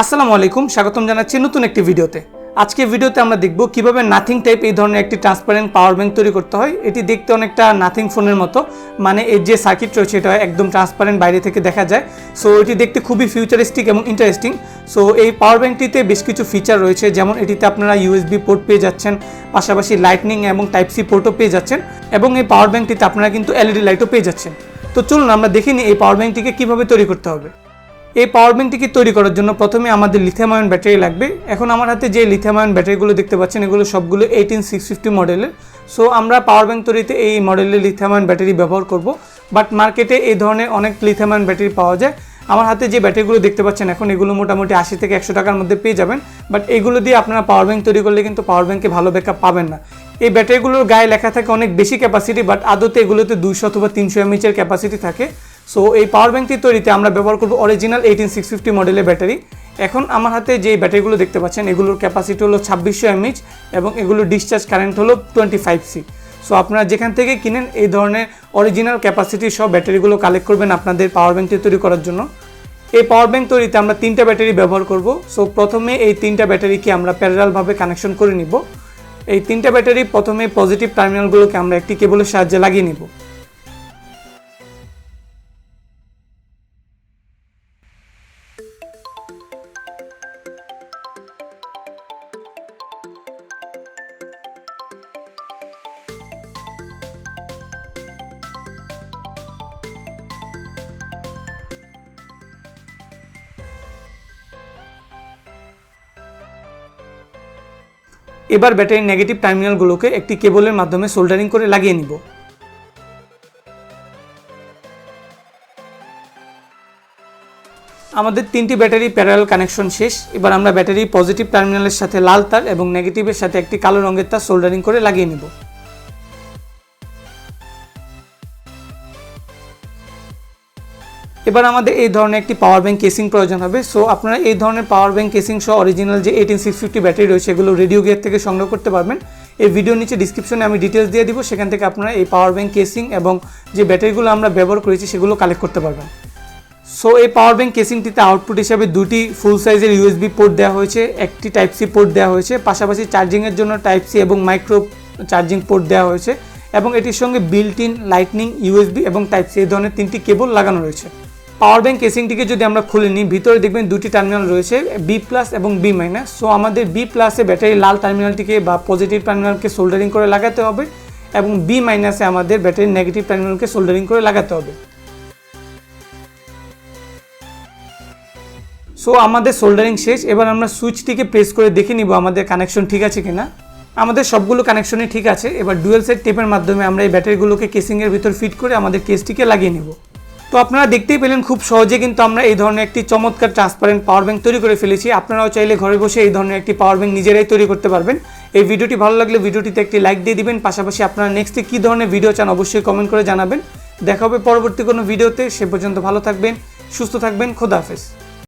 আসসালামু আলাইকুম, স্বাগতম জানাচ্ছি নতুন একটি ভিডিওতে। আজকে ভিডিওতে আমরা দেখব কীভাবে নাথিং টাইপ এই ধরনের একটি ট্রান্সপারেন্ট পাওয়ার ব্যাংক তৈরি করতে হয়। এটি দেখতে অনেকটা নাথিং ফোনের মতো মানে এর যে সার্কিট রয়েছে এটা একদম ট্রান্সপারেন্ট বাইরে থেকে দেখা যায়। সো এটি দেখতে খুবই ফিউচারিস্টিক এবং ইন্টারেস্টিং সো এই পাওয়ার ব্যাংকটিতে বেশ কিছু ফিচার রয়েছে, যেমন এটিতে আপনারা ইউএসবি পোর্ট পেয়ে যাচ্ছেন, পাশাপাশি লাইটনিং এবং টাইপ সি পোর্টও পেয়ে যাচ্ছেন, এবং এই পাওয়ার ব্যাংকটিতে আপনারা কিন্তু এলইডি লাইটও পেয়ে যাচ্ছেন। তো চলুন আমরা দেখে নিই এই পাওয়ার ব্যাংকটিকে কীভাবে তৈরি করতে হবে। এই পাওয়ার ব্যাংকটিকে তৈরি করার জন্য প্রথমে আমাদের লিথিয়াম আয়ন ব্যাটারি লাগবে। এখন আমার হাতে যে লিথিয়াম ব্যাটারিগুলো দেখতে পাচ্ছেন, এগুলো সবগুলো এইটিন সিক্স ফিফটি মডেলের সো আমরা পাওয়ার ব্যাংক তৈরিতে এই মডেলের লিথিয়াম ব্যাটারি ব্যবহার করব। বাট মার্কেটে এই ধরনের অনেক লিথিয়াম আয়ন ব্যাটারি পাওয়া যায়। আমার হাতে যে ব্যাটারিগুলো দেখতে পাচ্ছেন, এখন এগুলো মোটামুটি আশি থেকে একশো টাকার মধ্যে পেয়ে যাবেন। বাট এগুলো দিয়ে আপনারা পাওয়ার ব্যাংক তৈরি করলে কিন্তু পাওয়ার ব্যাংকে ভালো ব্যাকআপ পাবেন না। এই ব্যাটারিগুলোর গায়ে লেখা থাকে অনেক বেশি ক্যাপাসিটি বাট আদতে এগুলোতে দুইশো অথবা তিনশো এমএচের ক্যাপাসিটি থাকে। সো এই পাওয়ার ব্যাংকটি তৈরিতে আমরা ব্যবহার করব অরিজিনাল এইটিন সিক্স ফিফটি মডেলের ব্যাটারি এখন আমার হাতে যে ব্যাটারিগুলো দেখতে পাচ্ছেন, এগুলোর ক্যাপাসিটি হলো ছাব্বিশশো এমএইচ এবং এগুলোর ডিসচার্জ কারেন্ট হলো টোয়েন্টি ফাইভ সি সো আপনারা যেখান থেকে কিনেন, এই ধরনের অরিজিনাল ক্যাপাসিটি সব ব্যাটারিগুলো কালেক্ট করবেন আপনাদের পাওয়ার ব্যাঙ্কটি তৈরি করার জন্য। এই পাওয়ার ব্যাঙ্ক তৈরিতে আমরা তিনটা ব্যাটারি ব্যবহার করব। সো প্রথমে এই তিনটা ব্যাটারিকে আমরা প্যারালালভাবে কানেকশন করে নিব। এই তিনটা ব্যাটারি প্রথমে পজিটিভ টার্মিনালগুলোকে আমরা একটি কেবলের সাহায্যে লাগিয়ে নিব। এবার ব্যাটারির নেগেটিভ টার্মিনালগুলোকে একটি কেবলের মাধ্যমে সোল্ডারিং করে লাগিয়ে নিব। আমাদের তিনটি ব্যাটারি প্যারাল কানেকশন শেষ। এবার আমরা ব্যাটারি পজিটিভ টার্মিনালের সাথে লাল তার এবং নেগেটিভের সাথে একটি কালো রঙের তার সোল্ডারিং করে লাগিয়ে নিব। এবার আমাদের এই ধরনের একটি পাওয়ার ব্যাংক কেসিং প্রয়োজন হবে। সো আপনারা এই ধরনের পাওয়ার ব্যাংক কেসিং সহ অরিজিনাল যে এইটিন সিক্স ফিফটি ব্যাটারি রয়েছে, এগুলো রেডিও গিয়ার থেকে সংগ্রহ করতে পারবেন। এই ভিডিও নিচে ডিসক্রিপশনে আমি ডিটেলস দিয়ে দিব, সেখান থেকে আপনারা এই পাওয়ার ব্যাংক কেসিং এবং যে ব্যাটারিগুলো আমরা ব্যবহার করেছি, সেগুলো কালেক্ট করতে পারবেন। সো এই পাওয়ার ব্যাংক কেসিংটিতে আউটপুট হিসাবে দুটি ফুল সাইজের ইউএসবি পোর্ট দেওয়া হয়েছে, একটি টাইপ সি পোর্ট দেওয়া হয়েছে, পাশাপাশি চার্জিংয়ের জন্য টাইপ সি এবং মাইক্রো চার্জিং পোর্ট দেওয়া হয়েছে এবং এটির সঙ্গে বিল্ট ইন লাইটনিং ইউএসবি এবং টাইপ সি এই ধরনের তিনটি কেবল লাগানো রয়েছে। পাওয়ার ব্যাংক কেসিংটিকে যদি আমরা খুলে নিই, ভিতরে দেখবেন দুটি টার্মিনাল রয়েছে বি প্লাস এবং বি মাইনাস সো আমাদের বি প্লাসে ব্যাটারি লাল টার্মিনালটিকে বা পজিটিভ টার্মিনালকে সোল্ডারিং করে লাগাতে হবে এবং বি মাইনাসে আমাদের ব্যাটারির নেগেটিভ টার্মিনালকে সোল্ডারিং করে লাগাতে হবে। সো আমাদের সোল্ডারিং শেষ। এবার আমরা সুইচটিকে প্রেস করে দেখে নিব আমাদের কানেকশন ঠিক আছে কিনা। আমাদের সবগুলো কানেকশনই ঠিক আছে। এবার ডুয়েল সেট টেপের মাধ্যমে আমরা এই ব্যাটারিগুলোকে কেসিংয়ের ভিতর ফিট করে আমাদের কেসটিকে লাগিয়ে নেব। তো আপনারা দেখতেই পেলেন খুব সহজে কিন্তু আমরা এই ধরনের একটি চমৎকার ট্রান্সপারেন্ট পাওয়ার ব্যাংক তৈরি করে ফেলেছি। আপনারাও চাইলে ঘরে বসে এই ধরনের একটি পাওয়ার ব্যাংক নিজেরাই তৈরি করতে পারবেন। এই ভিডিওটি ভালো লাগলে ভিডিওটিতে একটি লাইক দিয়ে দিবেন। পাশাপাশি আপনারা নেক্সটে কী ধরনের ভিডিও চান অবশ্যই কমেন্ট করে জানাবেন। দেখা হবে পরবর্তী কোনো ভিডিওতে সে পর্যন্ত ভালো থাকবেন, সুস্থ থাকবেন। খোদা হাফেজ।